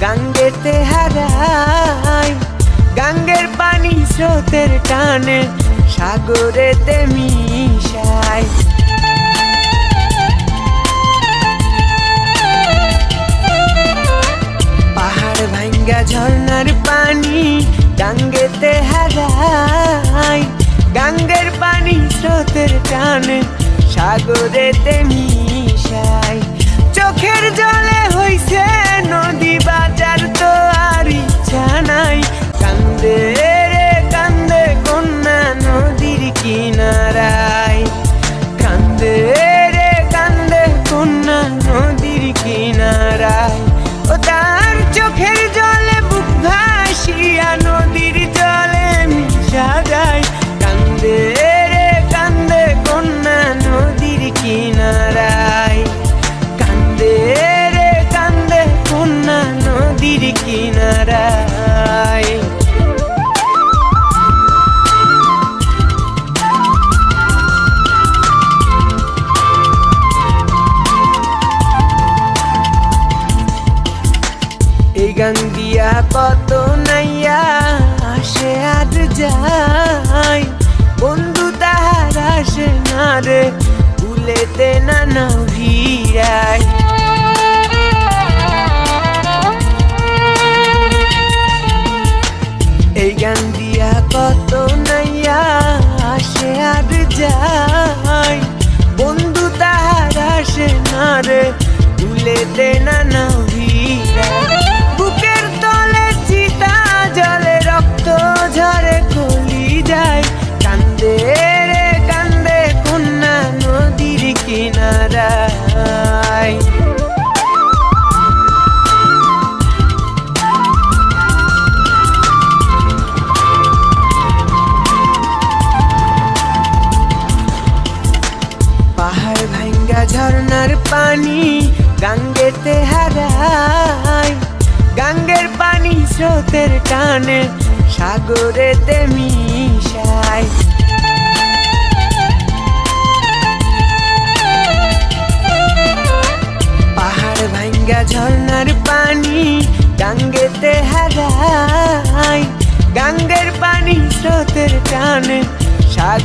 গাঙ্গেতে হারাই। গাঙ্গের পানি স্রোতের টানে সাগরেতে মিশাই। পাহাড় ভাঙ্গা ঝর্ণার পানি গাঙ্গেতে হারাই। গাঙ্গের পানি স্রোতের টানে সাগরেতে মিশাই। চোখের জলে কিনারায় ও তার চোখের জলে বুক ভাসিয়া নদীর গান দিয়া কত নাইয়া আসে আর যায় বন্ধু তাহার আসে না রে ভুলেতে না না ভিড়ায় এই গান দিয়া কত নাইয়া আসে আর যায় বন্ধু তাহার আসে না রে ভুলেতে না কিনারায়। পাহাড় ভাঙ্গা ঝর্ণার পানি গাঙ্গেতে হারাই গাঙ্গের পানি স্রোতের টানে সাগরেতে মিশায়। চোখের জল